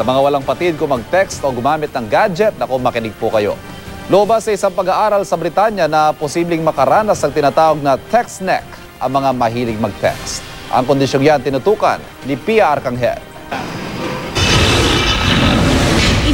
Sa mga walang patid kung mag-text o gumamit ng gadget, naku makinig po kayo. Lobas sa isang pag-aaral sa Britanya na posibleng makaranas ng tinatawag na text neck ang mga mahilig mag-text. Ang kondisyong yan tinutukan ni Pia Arcangel.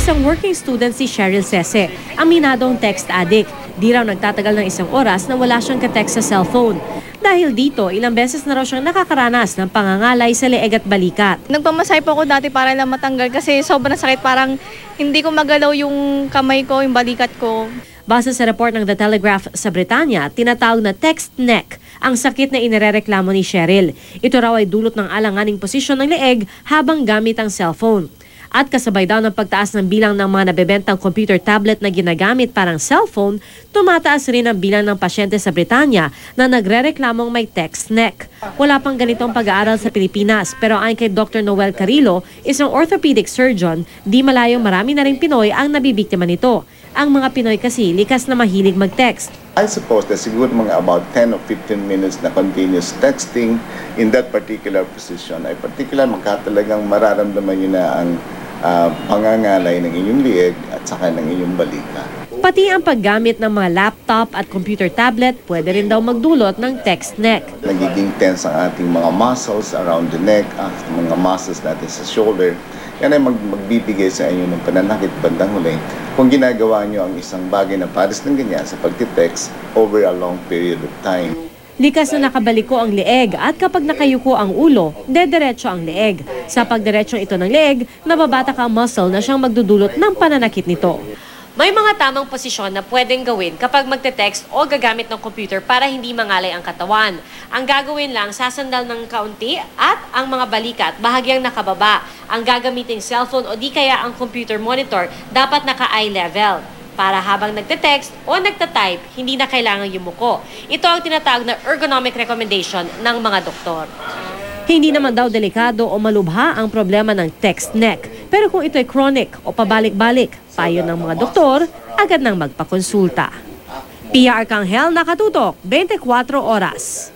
Isang working student si Cheryl Sese, aminadong text addict. Di raw nagtatagal ng isang oras na wala siyang ka-text sa cellphone. Dahil dito, ilang beses na raw siyang nakakaranas ng pangangalay sa leeg at balikat. Nagpamasay po ako dati para lang matanggal kasi sobrang sakit. Parang hindi ko magalaw yung kamay ko, yung balikat ko. Base sa report ng The Telegraph sa Britanya, tinatawag na text neck ang sakit na inirereklamo ni Cheryl. Ito raw ay dulot ng alanganing posisyon ng leeg habang gamit ang cellphone. At kasabay daw ng pagtaas ng bilang ng mga nabebentang computer tablet na ginagamit parang cellphone, tumataas rin ang bilang ng pasyente sa Britanya na nagrereklamong may text neck. Wala pang ganitong pag-aaral sa Pilipinas pero ayon kay Dr. Noel Carillo, isang orthopedic surgeon, di malayong marami na rin Pinoy ang nabibiktima nito. Ang mga Pinoy kasi likas na mahilig mag-text. I suppose that siguro mga about 10 or 15 minutes na continuous texting in that particular position ay particular magkatalagang mararamdaman nyo na ang ah, pangangalay ng inyong lieg at saka ng inyong balika. Pati ang paggamit ng mga laptop at computer tablet pwede rin daw magdulot ng text neck. Nagiging tense ang ating mga muscles around the neck, at mga muscles natin sa shoulder. Yan ay mag magbibigay sa inyo ng pananakit bandang huli kung ginagawa nyo ang isang bagay na pares ng ganyan sa pagtitext over a long period of time. Likas na nakabaliko ang leeg at kapag nakayuko ang ulo, dederecho ang leeg. Sa pagdiretso ito ng leeg, nababatak ang muscle na siyang magdudulot ng pananakit nito. May mga tamang posisyon na pwedeng gawin kapag magte-text o gagamit ng computer para hindi mangalay ang katawan. Ang gagawin lang, sasandal ng kaunti at ang mga balikat bahagyang nakababa. Ang gagamiting cellphone o di kaya ang computer monitor dapat naka-eye level para habang nagte-text o nagta-type, hindi na kailangan yumuko. Ito ang tinatawag na ergonomic recommendation ng mga doktor. Hindi naman daw delikado o malubha ang problema ng text neck. Pero kung ito ay chronic o pabalik-balik, payo ng mga doktor, agad nang magpakonsulta. Pia Arcangel, Nakatutok, 24 Oras.